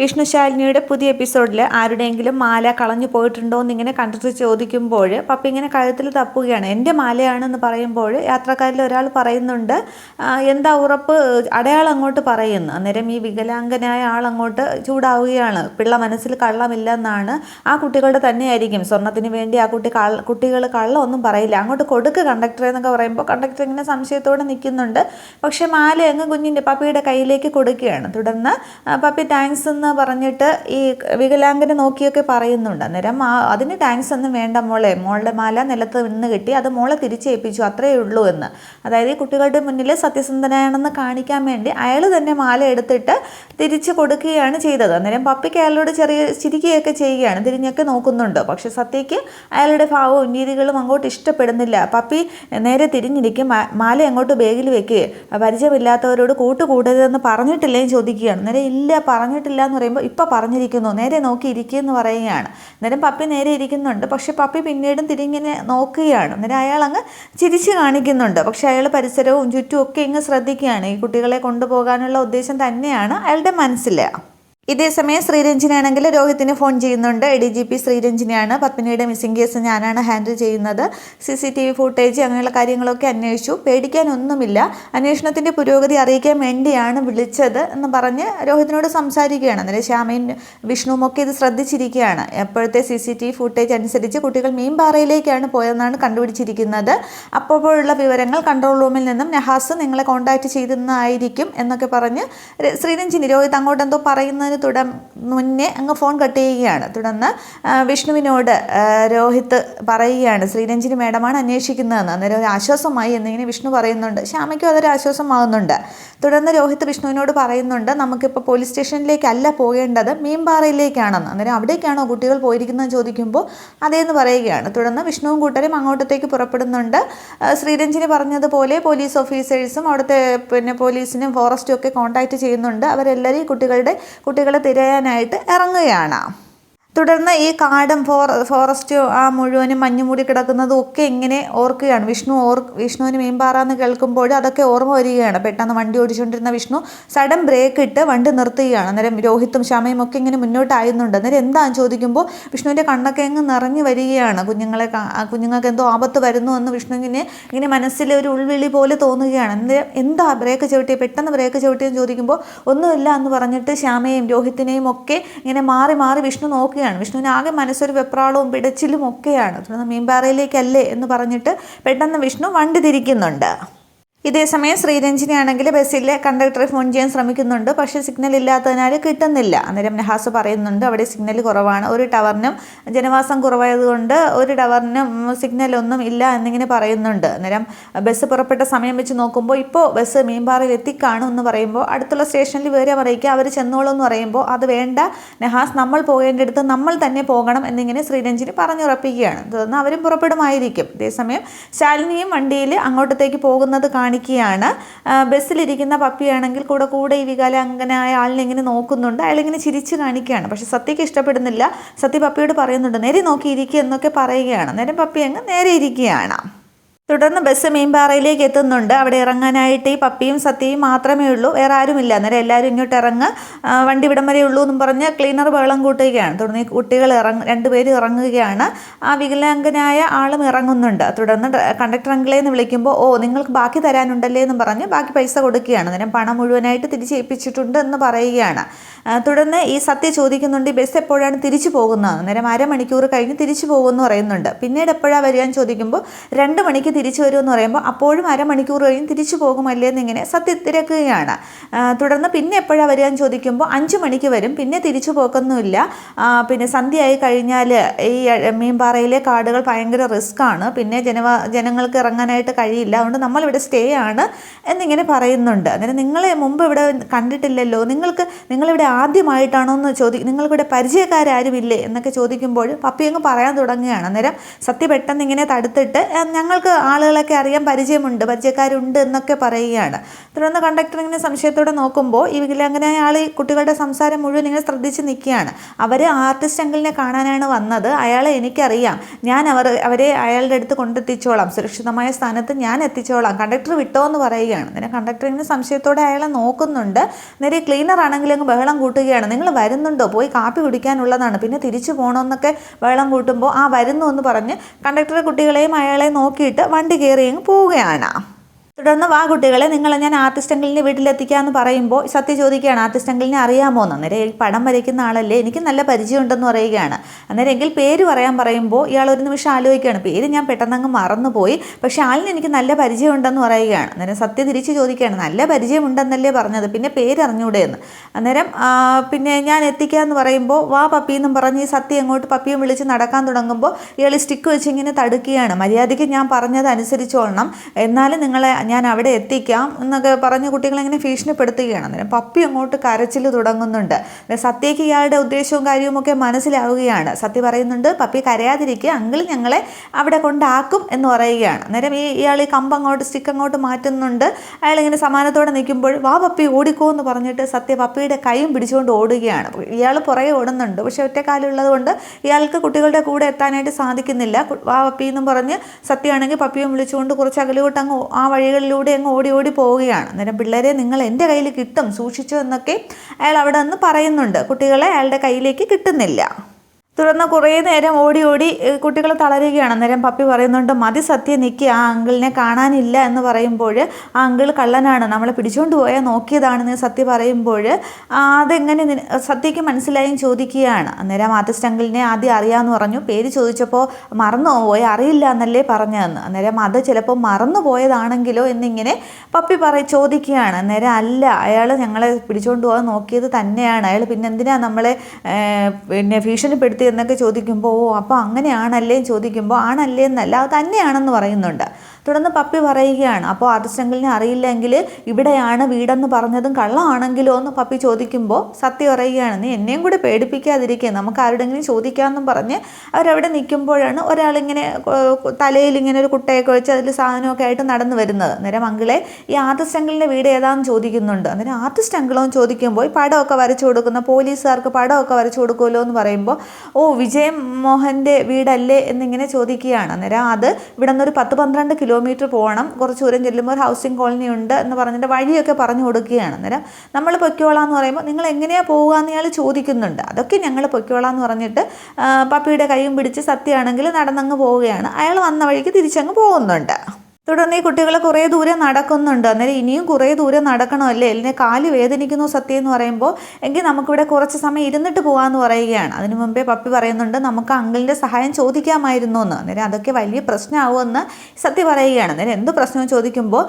വിഷ്ണുശാലിനിയുടെ പുതിയ എപ്പിസോഡിൽ ആരുടെയെങ്കിലും മാല കളഞ്ഞു പോയിട്ടുണ്ടോ എന്നിങ്ങനെ കണ്ടിട്ട് ചോദിക്കുമ്പോൾ പപ്പി ഇങ്ങനെ കഴുത്തിൽ തപ്പുകയാണ്. എന്റെ മാലയാണെന്ന് പറയുമ്പോൾ യാത്രക്കാരിൽ ഒരാൾ പറയുന്നുണ്ട് എന്താ ഉറപ്പ്? അടയാളം അങ്ങോട്ട് പറയുന്നു. അന്നേരം ഈ വികലാംഗനായ ആൾ അങ്ങോട്ട് ചൂടാവുകയാണ്. പിള്ള മനസ്സിൽ കള്ളമില്ലെന്നാണ്. ആ കുട്ടികളുടെ തന്നെയായിരിക്കും. സ്വർണത്തിന് വേണ്ടി ആ കുട്ടി കള്ള കുട്ടികൾ കള്ളമൊന്നും പറയില്ല. അങ്ങോട്ട് കൊടുക്ക് കണ്ടക്ടറെ എന്നൊക്കെ പറയുമ്പോൾ കണ്ടക്ടർ ഇങ്ങനെ സംശയത്തോടെ നിൽക്കുന്നുണ്ട്. പക്ഷേ മാല അങ്ങ് കുഞ്ഞിന്റെ പപ്പിയുടെ കയ്യിലേക്ക് കൊടുക്കുകയാണ്. തുടർന്ന് പപ്പി താങ്ക്സ് എന്ന് പറഞ്ഞിട്ട് ഈ വികലാംഗനെ നോക്കിയൊക്കെ പറയുന്നുണ്ട്. അന്നേരം അതിന് താങ്ക്സ് ഒന്നും വേണ്ട മോളെ. മോളുടെ മാല നിലത്ത് നിന്ന് കിട്ടി അത് മോളെ തിരിച്ചേൽപ്പിച്ചു. അത്രയേ ഉള്ളൂ എന്ന്. അതായത് ഈ കുട്ടികളുടെ മുന്നിൽ സത്യസന്ധനാണെന്ന് കാണിക്കാൻ വേണ്ടി അയാൾ തന്നെ മാല എടുത്തിട്ട് തിരിച്ചു കൊടുക്കുകയാണ് ചെയ്തത്. അന്നേരം പപ്പിക്ക് അയാളോട് ചെറിയ ചിരിക്കുകയൊക്കെ ചെയ്യുകയാണ്. തിരിഞ്ഞൊക്കെ നോക്കുന്നുണ്ട്. പക്ഷെ സത്യയ്ക്ക് അയാളുടെ ഭാവവും രീതികളും അങ്ങോട്ട് ഇഷ്ടപ്പെടുന്നില്ല. പപ്പി നേരെ തിരിഞ്ഞിരിക്കും. മാല അങ്ങോട്ട് ബാഗിൽ വെക്കുക പരിചയമില്ലാത്തവരോട് കൂട്ടുകൂടരുതെന്ന് പറഞ്ഞിട്ടില്ലേ ചോദിക്കുകയാണ്. നേരെ ഇല്ല പറഞ്ഞിട്ടില്ല എന്ന് പറയുമ്പോൾ ഇപ്പം പറഞ്ഞിരിക്കുന്നു. നേരെ നോക്കി ഇരിക്കുക എന്ന് പറയുകയാണ്. അന്നേരം പപ്പി നേരെ ഇരിക്കുന്നുണ്ട്. പക്ഷെ പപ്പി പിന്നീടും തിരിങ്ങനെ നോക്കുകയാണ്. അന്നേരം അയാൾ അങ്ങ് ചിരിച്ചു കാണിക്കുന്നുണ്ട്. പക്ഷെ അയാൾ പരിസരവും ചുറ്റും ഒക്കെ ഇങ്ങ് ശ്രദ്ധിക്കുകയാണ്. ഈ കുട്ടികളെ കൊണ്ടുപോകാനുള്ള ഉദ്ദേശം തന്നെയാണ് അയാളുടെ മനസ്സിൽ ഇതേസമയം ശ്രീരഞ്ജിനാണെങ്കിൽ രോഹിത്തിന് ഫോൺ ചെയ്യുന്നുണ്ട്. എ ഡി ജി പി ശ്രീരഞ്ജിനെയാണ്. പത്മിനിയുടെ മിസ്സിംഗ് കേസ് ഞാനാണ് ഹാൻഡിൽ ചെയ്യുന്നത്. C C T V footage അങ്ങനെയുള്ള കാര്യങ്ങളൊക്കെ അന്വേഷിച്ചു. പേടിക്കാനൊന്നുമില്ല. അന്വേഷണത്തിന്റെ പുരോഗതി അറിയിക്കാൻ വേണ്ടിയാണ് വിളിച്ചത് എന്ന് പറഞ്ഞ് രോഹിത്തിനോട് സംസാരിക്കുകയാണ്. അന്നേരം ശ്യാമയും വിഷ്ണുവും ഒക്കെ ഇത് ശ്രദ്ധിച്ചിരിക്കുകയാണ്. എപ്പോഴത്തെ C C T V footage അനുസരിച്ച് കുട്ടികൾ മീൻപാറയിലേക്കാണ് പോയതെന്നാണ് കണ്ടുപിടിച്ചിരിക്കുന്നത്. അപ്പോഴുള്ള വിവരങ്ങൾ കൺട്രോൾ റൂമിൽ നിന്നും നെഹാസ് നിങ്ങളെ കോൺടാക്ട് ചെയ്തതായിരിക്കും എന്നൊക്കെ പറഞ്ഞ് ശ്രീരഞ്ജിനി രോഹിത് അങ്ങോട്ട് എന്തോ പറയുന്നതിന് തുട മുന്നേ അങ്ങ് ഫോൺ കട്ട് ചെയ്യുകയാണ്. തുടർന്ന് വിഷ്ണുവിനോട് രോഹിത് പറയുകയാണ് ശ്രീരഞ്ജിനി മേഡമാണ് അന്വേഷിക്കുന്നതെന്ന്. അന്നേരം ഒരു ആശ്വാസമായി എന്നിങ്ങനെ വിഷ്ണു പറയുന്നുണ്ട്. ശ്യാമയ്ക്കും അതൊരു ആശ്വാസമാകുന്നുണ്ട് തുടർന്ന് രോഹിത് വിഷ്ണുവിനോട് പറയുന്നുണ്ട് നമുക്കിപ്പോൾ പോലീസ് സ്റ്റേഷനിലേക്കല്ല പോകേണ്ടത് മീൻപാറയിലേക്കാണെന്ന്. അന്നേരം അവിടേക്കാണോ കുട്ടികൾ പോയിരിക്കുന്നത് ചോദിക്കുമ്പോൾ അതേന്ന് പറയുകയാണ്. തുടർന്ന് വിഷ്ണുവും കൂട്ടരും അങ്ങോട്ടത്തേക്ക് പുറപ്പെടുന്നുണ്ട്. ശ്രീരഞ്ജിനി പറഞ്ഞതുപോലെ പോലീസ് ഓഫീസേഴ്സും അവിടുത്തെ പിന്നെ പോലീസിനും ഫോറസ്റ്റും ഒക്കെ കോൺടാക്റ്റ് ചെയ്യുന്നുണ്ട്. അവരെല്ലാവരും കുട്ടികളുടെ കുട്ടികളുടെ കുട്ടികളെ തിരയാനായിട്ട് ഇറങ്ങുകയാണ്. തുടർന്ന് ഈ കാടും ഫോർ ഫോറസ്റ്റും ആ മുഴുവനും മഞ്ഞ് മൂടി കിടക്കുന്നതും ഒക്കെ ഇങ്ങനെ ഓർക്കുകയാണ്. വിഷ്ണു ഓർ വിഷ്ണുവിന് മീൻപാറ എന്ന് കേൾക്കുമ്പോൾ അതൊക്കെ ഓർമ്മ വരികയാണ്. പെട്ടെന്ന് വണ്ടി ഓടിച്ചുകൊണ്ടിരുന്ന വിഷ്ണു സഡൻ ബ്രേക്ക് ഇട്ട് വണ്ടി നിർത്തുകയാണ്. അന്നേരം രോഹിത്തും ശ്യാമയും ഒക്കെ ഇങ്ങനെ മുന്നോട്ടായിരുന്നുണ്ട് അന്നേരം എന്താണെന്ന് ചോദിക്കുമ്പോൾ വിഷ്ണുവിന്റെ കണ്ണൊക്കെ അങ്ങ് നിറഞ്ഞു വരികയാണ്. കുഞ്ഞുങ്ങളെ കുഞ്ഞുങ്ങൾക്ക് എന്തോ ആപത്ത് വരുന്നു എന്ന് വിഷ്ണുവിനെ ഇങ്ങനെ മനസ്സിൽ ഒരു ഉൾവിളി പോലെ തോന്നുകയാണ്. അന്നേരം എന്താ ബ്രേക്ക് ചവിട്ടി പെട്ടെന്ന് ബ്രേക്ക് ചവിട്ടിയെന്ന് ചോദിക്കുമ്പോൾ ഒന്നുമില്ല എന്ന് പറഞ്ഞിട്ട് ശ്യാമയും രോഹിത്തിനെയും ഒക്കെ ഇങ്ങനെ മാറി മാറി വിഷ്ണു നോക്കുകയാണ്. വിഷ്ണുവിന് ആകെ മനസ്സൊരു വെപ്രാളവും പിടച്ചിലും ഒക്കെയാണ്. തുടർന്ന് മീൻപാറയിലേക്കല്ലേ എന്ന് പറഞ്ഞിട്ട് പെട്ടെന്ന് വിഷ്ണു വണ്ടി തിരിക്കുന്നുണ്ട്. ഇതേസമയം ശ്രീരഞ്ജിനി ആണെങ്കിൽ ബസ്സിലെ കണ്ടക്ടറെ ഫോൺ ചെയ്യാൻ ശ്രമിക്കുന്നുണ്ട്. പക്ഷേ സിഗ്നൽ ഇല്ലാത്തതിനാൽ കിട്ടുന്നില്ല. അന്നേരം നഹാസ് പറയുന്നുണ്ട് അവിടെ സിഗ്നൽ കുറവാണ്. ഒരു ടവറിനും ജനവാസം കുറവായതുകൊണ്ട് ഒരു ടവറിനും സിഗ്നൽ ഒന്നും ഇല്ല എന്നിങ്ങനെ പറയുന്നുണ്ട്. അന്നേരം ബസ് പുറപ്പെട്ട സമയം വെച്ച് നോക്കുമ്പോൾ ഇപ്പോൾ ബസ് മീൻപാറയിൽ എത്തിക്കാണും എന്ന് പറയുമ്പോൾ അടുത്തുള്ള സ്റ്റേഷനിൽ വേറെ അറിയിക്കുക അവർ ചെന്നോളൂ എന്ന് പറയുമ്പോൾ അത് വേണ്ട. നഹാസ് നമ്മൾ പോകേണ്ടടുത്ത് നമ്മൾ തന്നെ പോകണം എന്നിങ്ങനെ ശ്രീരഞ്ജിനി പറഞ്ഞുറപ്പിക്കുകയാണ്. തുടർന്ന് അവരും പുറപ്പെടുമായിരിക്കും. അതേസമയം ശാലിനിയും വണ്ടിയിൽ അങ്ങോട്ടത്തേക്ക് പോകുന്നത് കാണിക്കുകയാണ് ബസ്സിലിരിക്കുന്ന പപ്പിയാണെങ്കിൽ കൂടെ കൂടെ ഈ വികലാംഗനായ ആളിനെ ഇങ്ങനെ നോക്കുന്നുണ്ട്. അയാളിങ്ങനെ ചിരിച്ച് കാണിക്കുകയാണ്. പക്ഷെ സത്യക്ക് ഇഷ്ടപ്പെടുന്നില്ല. സത്യ പപ്പിയോട് പറയുന്നുണ്ട് നേരെ നോക്കി ഇരിക്കുക എന്നൊക്കെ പറയുകയാണ്. നേരം പപ്പി അങ്ങ് നേരെ ഇരിക്കുകയാണ്. തുടർന്ന് ബസ് മീൻപാറയിലേക്ക് എത്തുന്നുണ്ട്. അവിടെ ഇറങ്ങാനായിട്ട് ഈ പപ്പിയും സത്യയും മാത്രമേ ഉള്ളൂ. വേറെ ആരുമില്ല. അന്നേരം എല്ലാവരും ഇങ്ങോട്ട് ഇറങ്ങ്. വണ്ടി ഇവിടം വരെ ഉള്ളൂ എന്നും പറഞ്ഞ് ക്ലീനർ ബഹളം കൂട്ടുകയാണ്. തുടർന്ന് കുട്ടികൾ ഇറങ്ങ രണ്ടുപേരും ഇറങ്ങുകയാണ്. ആ വികലാംഗനായ ആളും ഇറങ്ങുന്നുണ്ട്. തുടർന്ന് കണ്ടക്ടർ അങ്കിളെ എന്ന് വിളിക്കുമ്പോൾ ഓ നിങ്ങൾക്ക് ബാക്കി തരാനുണ്ടല്ലേ എന്ന് പറഞ്ഞ് ബാക്കി പൈസ കൊടുക്കുകയാണ്. അന്നേരം പണം മുഴുവനായിട്ട് തിരിച്ചേൽപ്പിച്ചിട്ടുണ്ട് എന്ന് പറയുകയാണ്. തുടർന്ന് ഈ സത്യ ചോദിക്കുന്നുണ്ട് ഈ ബസ് എപ്പോഴാണ് തിരിച്ചു പോകുന്നത്? അന്നേരം അരമണിക്കൂർ കഴിഞ്ഞ് തിരിച്ചു പോകുമെന്ന് പറയുന്നുണ്ട്. പിന്നീട് എപ്പോഴാണ് വരിക എന്ന് ചോദിക്കുമ്പോൾ രണ്ട് മണിക്ക് തിരിച്ചു വരുമെന്ന് പറയുമ്പോൾ അപ്പോഴും അരമണിക്കൂർ കഴിഞ്ഞ് തിരിച്ചു പോകുമല്ലേ എന്നിങ്ങനെ സത്യ തിരക്കുകയാണ് തുടർന്ന് പിന്നെ എപ്പോഴാണ് വരിക എന്ന് ചോദിക്കുമ്പോൾ അഞ്ച് മണിക്ക് വരും. പിന്നെ തിരിച്ചു പോക്കൊന്നുമില്ല. പിന്നെ സന്ധ്യയായി കഴിഞ്ഞാൽ ഈ മീൻപാറയിലെ കാടുകൾ ഭയങ്കര റിസ്ക്കാണ് പിന്നെ ജനവ ജനങ്ങൾക്ക് ഇറങ്ങാനായിട്ട് കഴിയില്ല. അതുകൊണ്ട് നമ്മളിവിടെ സ്റ്റേ ആണ് എന്നിങ്ങനെ പറയുന്നുണ്ട്. അന്നേരം നിങ്ങളെ മുമ്പ് ഇവിടെ കണ്ടിട്ടില്ലല്ലോ. നിങ്ങൾക്ക് നിങ്ങളിവിടെ ആദ്യമായിട്ടാണോ എന്ന് ചോദി നിങ്ങൾക്കിവിടെ പരിചയക്കാരും എന്നൊക്കെ ചോദിക്കുമ്പോൾ പപ്പി അങ്ങ് പറയാൻ തുടങ്ങുകയാണ്. അന്നേരം സത്യ പെട്ടെന്ന് ഇങ്ങനെ തടുത്തിട്ട് ഞങ്ങൾക്ക് ആളുകളൊക്കെ അറിയാൻ പരിചയമുണ്ട് പരിചയക്കാരുണ്ട് എന്നൊക്കെ പറയുകയാണ്. തുടർന്ന് കണ്ടക്ടർ ഇങ്ങനെ സംശയത്തോടെ നോക്കുമ്പോൾ ഈ വികലാംഗനായ ആൾ കുട്ടികളുടെ സംസാരം മുഴുവൻ ഇങ്ങനെ ശ്രദ്ധിച്ച് നിൽക്കുകയാണ്. അവർ ആർട്ടിസ്റ്റ് അങ്കിളിനെ കാണാനാണ് വന്നത്. അയാളെ എനിക്കറിയാം. ഞാൻ അവർ അവരെ അയാളുടെ അടുത്ത് കൊണ്ടെത്തിച്ചോളാം. സുരക്ഷിതമായ സ്ഥാനത്ത് ഞാൻ എത്തിച്ചോളാം. കണ്ടക്ടർ വിട്ടോ എന്ന് പറയുകയാണ്. അന്നേരം കണ്ടക്ടർ ഇങ്ങനെ സംശയത്തോടെ അയാളെ നോക്കുന്നുണ്ട്. നേരെ ക്ലീനർ ആണെങ്കിലും അങ്ങ് ബഹളം കൂട്ടുകയാണ്. നിങ്ങൾ വരുന്നുണ്ടോ? പോയി കാപ്പി കുടിക്കാനുള്ളതാണ്. പിന്നെ തിരിച്ചു പോകണമെന്നൊക്കെ ബഹളം കൂട്ടുമ്പോൾ ആ വരുന്നു എന്ന് പറഞ്ഞ് കണ്ടക്ടർ കുട്ടികളെയും അയാളെ നോക്കിയിട്ട് വണ്ടി കയറി അങ്ങ് പോവുകയാണ്. തുടർന്ന് വാ കുട്ടികളെ നിങ്ങളെ ഞാൻ ആർട്ടിസ്റ്റ് അങ്കിളിന്റെ വീട്ടിലെത്തിക്കാമെന്ന് പറയുമ്പോൾ സത്യ ചോദിക്കുകയാണ് ആർട്ടിസ്റ്റ് അങ്കിളിനെ അറിയാമോ? എന്ന്. അന്നേരം പടം വരയ്ക്കുന്ന ആളല്ലേ എനിക്ക് നല്ല പരിചയമുണ്ടെന്ന് പറയുകയാണ്. അന്നേരം എങ്കിൽ പേര് പറയാൻ പറയുമ്പോൾ ഇയാൾ ഒരു നിമിഷം ആലോചിക്കുകയാണ് പേര് ഞാൻ പെട്ടെന്ന് അങ്ങ് മറന്നുപോയി പക്ഷേ ആളിന് എനിക്ക് നല്ല പരിചയമുണ്ടെന്ന് പറയുകയാണ്. അന്നേരം സത്യ തിരിച്ച് ചോദിക്കുകയാണ് നല്ല പരിചയമുണ്ടെന്നല്ലേ പറഞ്ഞത്? പിന്നെ പേര് അറിഞ്ഞൂടെ? എന്ന്. അന്നേരം പിന്നെ ഞാൻ എത്തിക്കാമെന്ന് പറയുമ്പോൾ വാ പപ്പി എന്നും പറഞ്ഞ് ഈ സത്യ അങ്ങോട്ട് പപ്പിയും വിളിച്ച് നടക്കാൻ തുടങ്ങുമ്പോൾ ഇയാൾ സ്റ്റിക്ക് വെച്ച് ഇങ്ങനെ തടുക്കുകയാണ് മര്യാദയ്ക്ക് ഞാൻ പറഞ്ഞത് അനുസരിച്ചോളണം എന്നാലും നിങ്ങളെ ഞാൻ അവിടെ എത്തിക്കാം എന്നൊക്കെ പറഞ്ഞ് കുട്ടികളെ ഇങ്ങനെ ഭീഷണിപ്പെടുത്തുകയാണ്. അന്നേരം പപ്പി അങ്ങോട്ട് കരച്ചിൽ തുടങ്ങുന്നുണ്ട്. സത്യയ്ക്ക് ഇയാളുടെ ഉദ്ദേശവും കാര്യവും ഒക്കെ മനസ്സിലാവുകയാണ്. സത്യ പറയുന്നുണ്ട് പപ്പി കരയാതിരിക്കുക അങ്കിൾ ഞങ്ങളെ അവിടെ കൊണ്ടാക്കും എന്ന് പറയുകയാണ്. അന്നേരം ഈ ഇയാൾ ഈ കമ്പ് അങ്ങോട്ട് സ്റ്റിക്ക് അങ്ങോട്ട് മാറ്റുന്നുണ്ട്. അയാൾ ഇങ്ങനെ സമാനത്തോടെ നിൽക്കുമ്പോൾ വാ പപ്പി ഓടിക്കോ എന്ന് പറഞ്ഞിട്ട് സത്യ പപ്പിയുടെ കൈയും പിടിച്ചുകൊണ്ട് ഓടുകയാണ്. ഇയാൾ പുറകെ ഓടുന്നുണ്ട്. പക്ഷേ ഒറ്റക്കാലുള്ളത് കൊണ്ട് ഇയാൾക്ക് കുട്ടികളുടെ കൂടെ എത്താനായിട്ട് സാധിക്കുന്നില്ല. വാ പപ്പി എന്നും പറഞ്ഞ് സത്യമാണെങ്കിൽ പപ്പിയും വിളിച്ചുകൊണ്ട് കുറച്ച് അകലോട്ട് അങ്ങ് ആ വഴികളിലൂടെ അങ്ങ് ഓടി ഓടി പോവുകയാണ്. അന്നേരം പിള്ളേരെ നിങ്ങൾ എന്റെ കയ്യിൽ കിട്ടും സൂക്ഷിച്ചു എന്നൊക്കെ അയാൾ അവിടെ നിന്ന് പറയുന്നുണ്ട്. കുട്ടികളെ അയാളുടെ കയ്യിലേക്ക് കിട്ടുന്നില്ല. തുടർന്ന് കുറേ നേരം ഓടി ഓടി കുട്ടികൾ തളരുകയാണ്. അന്നേരം പപ്പി പറയുന്നുണ്ട് മതി സത്യം നിൽക്കി ആ അങ്കിളിനെ കാണാനില്ല എന്ന് പറയുമ്പോൾ ആ അങ്കിൾ കള്ളനാണ്. നമ്മളെ പിടിച്ചുകൊണ്ട് പോയാൽ നോക്കിയതാണെന്ന് സത്യ പറയുമ്പോൾ അതെങ്ങനെ സത്യക്ക് മനസ്സിലായും ചോദിക്കുകയാണ്. അന്നേരം ആർട്ടിസ്റ്റ് അങ്കിളിനെ ആദ്യം അറിയാമെന്ന് പറഞ്ഞു. പേര് ചോദിച്ചപ്പോൾ മറന്നു? പോയി അറിയില്ല എന്നല്ലേ പറഞ്ഞതെന്ന്. അന്നേരം അത് ചിലപ്പോൾ മറന്നു പോയതാണെങ്കിലോ എന്നിങ്ങനെ പപ്പി പറ ചോദിക്കുകയാണ്. അന്നേരം അല്ല അയാൾ ഞങ്ങളെ പിടിച്ചുകൊണ്ട് പോകാൻ നോക്കിയത് തന്നെയാണ്. അയാൾ പിന്നെ എന്തിനാ നമ്മളെ പിന്നെ ഭീഷണിപ്പെടുത്തി എന്നൊക്കെ ചോദിക്കുമ്പോൾ ഓ അപ്പോൾ അങ്ങനെയാണല്ലേ ചോദിക്കുമ്പോൾ ആണല്ലേ എന്നല്ല അത് തന്നെയാണെന്ന് പറയുന്നുണ്ട്. തുടർന്ന് പപ്പി പറയുകയാണ് അപ്പോൾ അങ്കിളിനെ അറിയില്ലെങ്കിൽ ഇവിടെയാണ് വീടെന്ന് പറഞ്ഞതും കള്ളമാണെങ്കിലോ? എന്ന് പപ്പി ചോദിക്കുമ്പോൾ സത്യം പറയുകയാണ് നീ എന്നെയും കൂടെ പേടിപ്പിക്കാതിരിക്കുക നമുക്ക് ആരുടെങ്കിലും ചോദിക്കാമെന്നും പറഞ്ഞ് അവരവിടെ നിൽക്കുമ്പോഴാണ് ഒരാളിങ്ങനെ തലയിൽ ഇങ്ങനെ ഒരു കുട്ടയൊക്കെ വെച്ച് അതിൽ സാധനമൊക്കെ ആയിട്ട് നടന്നു വരുന്നത്. അന്നേരം അങ്കിളെ ഈ ആർട്ടിസ്റ്റ് വീട് ഏതാണെന്ന് ചോദിക്കുന്നുണ്ട്. അന്നേരം ആർട്ടിസ്റ്റ് അങ്കിളോ എന്ന് ചോദിക്കുമ്പോൾ ഈ പടമൊക്കെ വരച്ചു കൊടുക്കുന്ന പോലീസുകാർക്ക് പടമൊക്കെ വരച്ചു കൊടുക്കുമല്ലോ എന്ന് പറയുമ്പോൾ ഓ വിജയ് മോഹന്റെ വീടല്ലേ? എന്നിങ്ങനെ ചോദിക്കുകയാണ്. അന്നേരം അത് ഇവിടെ നിന്നൊരു പത്ത് പന്ത്രണ്ട് കിലോമീറ്റർ പോകണം. കുറച്ച് ദൂരം ചെല്ലുമ്പോൾ ഒരു ഹൗസിംഗ് കോളനി ഉണ്ട് എന്ന് പറഞ്ഞിട്ട് വഴിയൊക്കെ പറഞ്ഞു കൊടുക്കുകയാണ്. അന്നേരം നമ്മൾ പൊയ്ക്കോളാം എന്ന് പറയുമ്പോൾ നിങ്ങൾ എങ്ങനെയാണ് പോവുക എന്ന് ഇയാൾ ചോദിക്കുന്നുണ്ട്. അതൊക്കെ ഞങ്ങൾ പൊയ്ക്കോളാം എന്ന് പറഞ്ഞിട്ട് പപ്പിയുടെ കൈയും പിടിച്ച് സത്യമാണെങ്കിൽ നടന്നങ്ങ് പോവുകയാണ്. അയാൾ വന്ന വഴിക്ക് തിരിച്ചങ്ങ് പോകുന്നുണ്ട്. തുടർന്ന് ഈ കുട്ടികൾ കുറേ ദൂരെ നടക്കുന്നുണ്ട്. അന്നേരം ഇനിയും കുറേ ദൂരെ നടക്കണമല്ലേ അല്ലെങ്കിൽ കാൽ വേദനിക്കുന്നു സത്യം എന്ന് പറയുമ്പോൾ എങ്കിൽ നമുക്കിവിടെ കുറച്ച് സമയം ഇരുന്നിട്ട് പോകാമെന്ന് പറയുകയാണ്. അതിനു മുമ്പേ പപ്പി പറയുന്നുണ്ട് നമുക്ക് അങ്കിളിന്റെ സഹായം ചോദിക്കാമായിരുന്നു എന്ന്. അന്നേരം അതൊക്കെ വലിയ പ്രശ്നമാവുമെന്ന് സത്യം പറയുകയാണ്. അന്നേരം എന്ത് പ്രശ്നവും ചോദിക്കുമ്പോൾ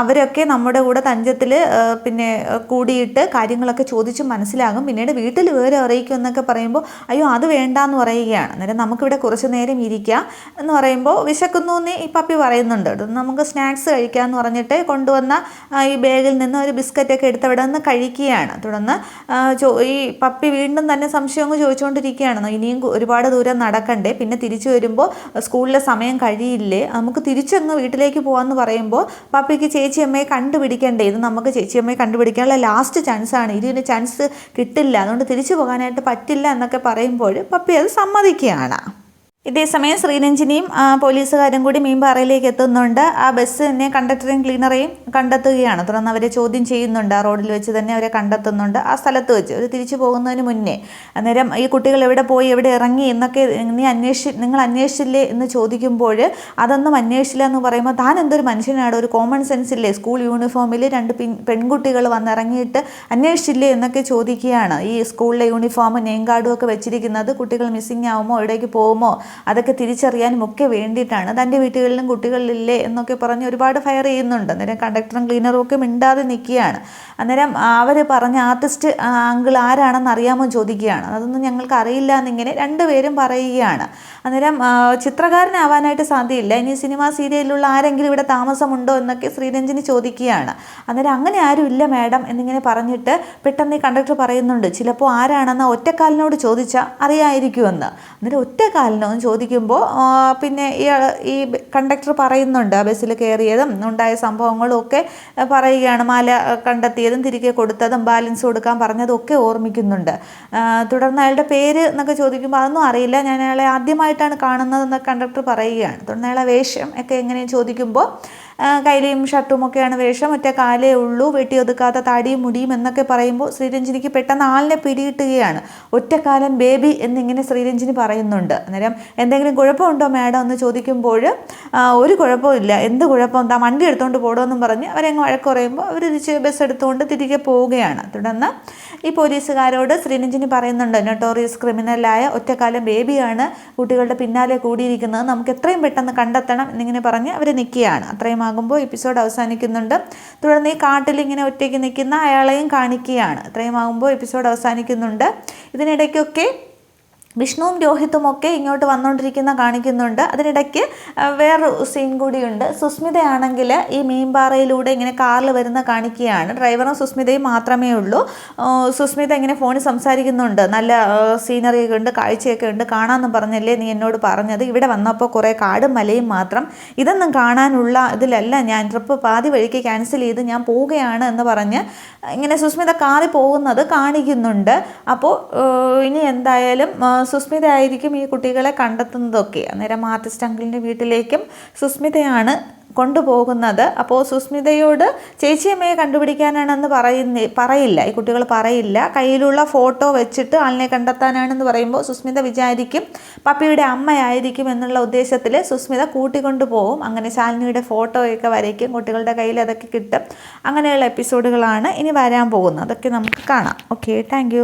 അവരൊക്കെ നമ്മുടെ കൂടെ തഞ്ചത്തിൽ പിന്നെ കൂടിയിട്ട് കാര്യങ്ങളൊക്കെ ചോദിച്ച് മനസ്സിലാകും. പിന്നീട് വീട്ടിൽ വിവരം അറിയിക്കും എന്നൊക്കെ പറയുമ്പോൾ അയ്യോ അത് വേണ്ട എന്ന് പറയുകയാണ്. അന്നേരം നമുക്കിവിടെ കുറച്ച് നേരം ഇരിക്കാം എന്ന് പറയുമ്പോൾ വിശക്കുന്നു എന്ന് ഈ പപ്പി പറയുന്നുണ്ട്. ഇത് നമുക്ക് സ്നാക്സ് കഴിക്കാമെന്ന് പറഞ്ഞിട്ട് കൊണ്ടുവന്ന ഈ ബാഗിൽ നിന്ന് ഒരു ബിസ്ക്കറ്റൊക്കെ എടുത്ത് അവിടെ നിന്ന് കഴിക്കുകയാണ്. തുടർന്ന് ഈ പപ്പി വീണ്ടും തന്നെ സംശയം അങ്ങ് ചോദിച്ചുകൊണ്ടിരിക്കുകയാണ്. ഇനിയും ഒരുപാട് ദൂരം നടക്കണ്ടേ? പിന്നെ തിരിച്ചു വരുമ്പോൾ സ്കൂളിലെ സമയം കഴിയില്ലേ? നമുക്ക് തിരിച്ചങ്ങ് വീട്ടിലേക്ക് പോകാമെന്ന് പറയുമ്പോൾ പപ്പിക്ക് ചേച്ചിയമ്മയെ കണ്ടുപിടിക്കണ്ടേ? ഇത് നമുക്ക് ചേച്ചിയമ്മയെ കണ്ടുപിടിക്കാനുള്ള ലാസ്റ്റ് ചാൻസാണ് ഇതിന് ചാൻസ് കിട്ടില്ല. അതുകൊണ്ട് തിരിച്ചു പോകാനായിട്ട് പറ്റില്ല എന്നൊക്കെ പറയുമ്പോൾ പപ്പി അത് സമ്മതിക്കുകയാണ്. ഇതേസമയം ശ്രീരഞ്ജിനിയും പോലീസുകാരും കൂടി മീൻപാറയിലേക്ക് എത്തുന്നുണ്ട്. ആ ബസ് തന്നെ കണ്ടക്ടറെയും ക്ലീനറെയും കണ്ടെത്തുകയാണ്. തുടർന്ന് അവരെ ചോദ്യം ചെയ്യുന്നുണ്ട്. ആ റോഡിൽ വെച്ച് തന്നെ അവരെ കണ്ടെത്തുന്നുണ്ട്. ആ സ്ഥലത്ത് വെച്ച് അവർ തിരിച്ചു പോകുന്നതിന് മുന്നേ. അന്നേരം ഈ കുട്ടികൾ എവിടെ പോയി എവിടെ ഇറങ്ങി എന്നൊക്കെ നീ അന്വേഷി നിങ്ങൾ അന്വേഷിച്ചില്ലേ എന്ന് ചോദിക്കുമ്പോൾ അതൊന്നും അന്വേഷിച്ചില്ല എന്ന് പറയുമ്പോൾ താൻ എന്തൊരു മനുഷ്യനാണ്? ഒരു കോമൺ സെൻസ് ഇല്ലേ? സ്കൂൾ യൂണിഫോമിൽ രണ്ട് പെൺകുട്ടികൾ വന്നിറങ്ങിയിട്ട് അന്വേഷിച്ചില്ലേ എന്നൊക്കെ ചോദിക്കുകയാണ്. ഈ സ്കൂളിലെ യൂണിഫോമും നെയിം കാർഡും ഒക്കെ വെച്ചിരിക്കുന്നത് കുട്ടികൾ മിസ്സിങ് ആവുമോ? എവിടേക്ക് പോകുമോ? അതൊക്കെ തിരിച്ചറിയാനും ഒക്കെ വേണ്ടിയിട്ടാണ്. തന്റെ വീട്ടുകളിലും കുട്ടികളിലില്ലേ എന്നൊക്കെ പറഞ്ഞ് ഒരുപാട് ഫയർ ചെയ്യുന്നുണ്ട്. അന്നേരം കണ്ടക്ടറും ക്ലീനറും ഒക്കെ മിണ്ടാതെ നിൽക്കുകയാണ്. അന്നേരം അവർ പറഞ്ഞ ആർട്ടിസ്റ്റ് അങ്കിൾ ആരാണെന്ന് അറിയാമോ ചോദിക്കുകയാണ്. അതൊന്നും ഞങ്ങൾക്ക് അറിയില്ല എന്നിങ്ങനെ രണ്ടുപേരും പറയുകയാണ്. അന്നേരം ചിത്രകാരനാവാനായിട്ട് സാധ്യമില്ല ഇനി സിനിമ സീരിയലിലുള്ള ആരെങ്കിലും ഇവിടെ താമസമുണ്ടോ എന്നൊക്കെ ശ്രീരഞ്ജിനി ചോദിക്കുകയാണ്. അന്നേരം അങ്ങനെ ആരുമില്ല മാഡം എന്നിങ്ങനെ പറഞ്ഞിട്ട് പെട്ടെന്ന് ഈ കണ്ടക്ടർ പറയുന്നുണ്ട്. ചിലപ്പോൾ ആരാണെന്ന് ഒറ്റക്കാലിനോട് ചോദിച്ചാൽ അറിയാമായിരിക്കുമെന്ന് അന്നേരം ഒറ്റക്കാലിനോ ചോദിക്കുമ്പോൾ പിന്നെ ഇയാൾ ഈ കണ്ടക്ടർ പറയുന്നുണ്ട് ആ ബസ്സിൽ കയറിയതും ഉണ്ടായ സംഭവങ്ങളും ഒക്കെ പറയുകയാണ്. മാല കണ്ടെത്തിയതും തിരികെ കൊടുത്തതും ബാലൻസ് കൊടുക്കാൻ പറഞ്ഞതും ഒക്കെ ഓർമ്മിക്കുന്നുണ്ട്. തുടർന്ന് അയാളുടെ പേര് എന്നൊക്കെ ചോദിക്കുമ്പോൾ അതൊന്നും അറിയില്ല. ഞാൻ അയാളെ ആദ്യമായിട്ടാണ് കാണുന്നതെന്ന് കണ്ടക്ടർ പറയുകയാണ്. തുടർന്ന് അയാളെ വേഷം ഒക്കെ എങ്ങനെയും ചോദിക്കുമ്പോൾ ആ, ഷർട്ടുമൊക്കെയാണ് വേഷം. ഒറ്റ കാലേ ഉള്ളൂ. വെട്ടി ഒതുക്കാത്ത താടിയും മുടിയും എന്നൊക്കെ പറയുമ്പോൾ ശ്രീരഞ്ജിനിക്ക് പെട്ടെന്ന് ആളിനെ പിടികിട്ടുകയാണ്. ഒറ്റക്കാലൻ ബേബി എന്നിങ്ങനെ ശ്രീരഞ്ജിനി പറയുന്നുണ്ട്. അന്നേരം എന്തെങ്കിലും കുഴപ്പമുണ്ടോ മാഡം എന്ന് ചോദിക്കുമ്പോൾ ഒരു കുഴപ്പമില്ല എന്ത് കുഴപ്പം? എന്താ വണ്ടി എടുത്തുകൊണ്ട് പോടുമെന്നും പറഞ്ഞ് അവരങ്ങ് വഴക്ക് പറയുമ്പോൾ അവർ തിരിച്ച് ബസ് എടുത്തുകൊണ്ട് തിരികെ പോവുകയാണ്. തുടർന്ന് ഈ പോലീസുകാരോട് ശ്രീരഞ്ജിനി പറയുന്നുണ്ട് നൊട്ടോറിയസ് ക്രിമിനലായ ഒറ്റക്കാലം ബേബിയാണ്. കുട്ടികളുടെ പിന്നാലെ കൂടിയിരിക്കുന്നത്. നമുക്ക് എത്രയും പെട്ടെന്ന് കണ്ടെത്തണം എന്നിങ്ങനെ പറഞ്ഞ് അവർ നിൽക്കുകയാണ്. അത്രയും ആകുമ്പോൾ എപ്പിസോഡ് അവസാനിക്കുന്നുണ്ട്. തുടർന്ന് ഈ കാട്ടിൽ ഇങ്ങനെ ഒറ്റയ്ക്ക് നിൽക്കുന്ന അയാളെയും കാണിക്കുകയാണ്. ഇത്രയും ആകുമ്പോൾ എപ്പിസോഡ് അവസാനിക്കുന്നുണ്ട്. ഇതിനിടയ്ക്കൊക്കെ വിഷ്ണുവും രോഹിത്തും ഒക്കെ ഇങ്ങോട്ട് വന്നുകൊണ്ടിരിക്കുന്ന കാണിക്കുന്നുണ്ട്. അതിനിടയ്ക്ക് വേറൊരു സീൻ കൂടിയുണ്ട്. സുസ്മിതയാണെങ്കിൽ ഈ മീൻപാറയിലൂടെ ഇങ്ങനെ കാറിൽ വരുന്ന കാണിക്കുകയാണ് ഡ്രൈവറും സുസ്മിതയും മാത്രമേ ഉള്ളൂ. സുസ്മിത ഇങ്ങനെ ഫോണിൽ സംസാരിക്കുന്നുണ്ട്. നല്ല സീനറിയൊക്കെ ഉണ്ട് കാഴ്ചയൊക്കെ ഉണ്ട്. കാണാമെന്ന് പറഞ്ഞല്ലേ നീ എന്നോട് പറഞ്ഞത്? ഇവിടെ വന്നപ്പോൾ കുറേ കാടും മലയും മാത്രം. ഇതൊന്നും കാണാനുള്ള ഇതിലല്ല. ഞാൻ ട്രിപ്പ് പാതി വഴിക്ക് ക്യാൻസൽ ചെയ്ത് ഞാൻ പോവുകയാണ് എന്ന് പറഞ്ഞ് ഇങ്ങനെ സുസ്മിത കാറിൽ പോകുന്നത് കാണിക്കുന്നുണ്ട്. അപ്പോൾ ഇനി എന്തായാലും സുസ്മിത ആയിരിക്കും ഈ കുട്ടികളെ കണ്ടെത്തുന്നതൊക്കെ. അന്നേരം ആർട്ടിസ്റ്റ് അങ്കിളിന്റെ വീട്ടിലേക്കും സുസ്മിതയാണ് കൊണ്ടുപോകുന്നത്. അപ്പോൾ സുസ്മിതയോട് ചേച്ചിയമ്മയെ കണ്ടുപിടിക്കാനാണെന്ന് പറയുന്ന പറയില്ല. ഈ കുട്ടികൾ പറയില്ല. കയ്യിലുള്ള ഫോട്ടോ വെച്ചിട്ട് ആളിനെ കണ്ടെത്താനാണെന്ന് പറയുമ്പോൾ സുസ്മിത വിചാരിക്കും പപ്പിയുടെ അമ്മയായിരിക്കും എന്നുള്ള ഉദ്ദേശത്തിൽ സുസ്മിത കൂട്ടിക്കൊണ്ടു പോകും അങ്ങനെ ശാലിനിയുടെ ഫോട്ടോയൊക്കെ വരയ്ക്കും. കുട്ടികളുടെ കയ്യിൽ അതൊക്കെ കിട്ടും. അങ്ങനെയുള്ള എപ്പിസോഡുകളാണ് ഇനി വരാൻ പോകുന്നത്. അതൊക്കെ നമുക്ക് കാണാം. Okay thank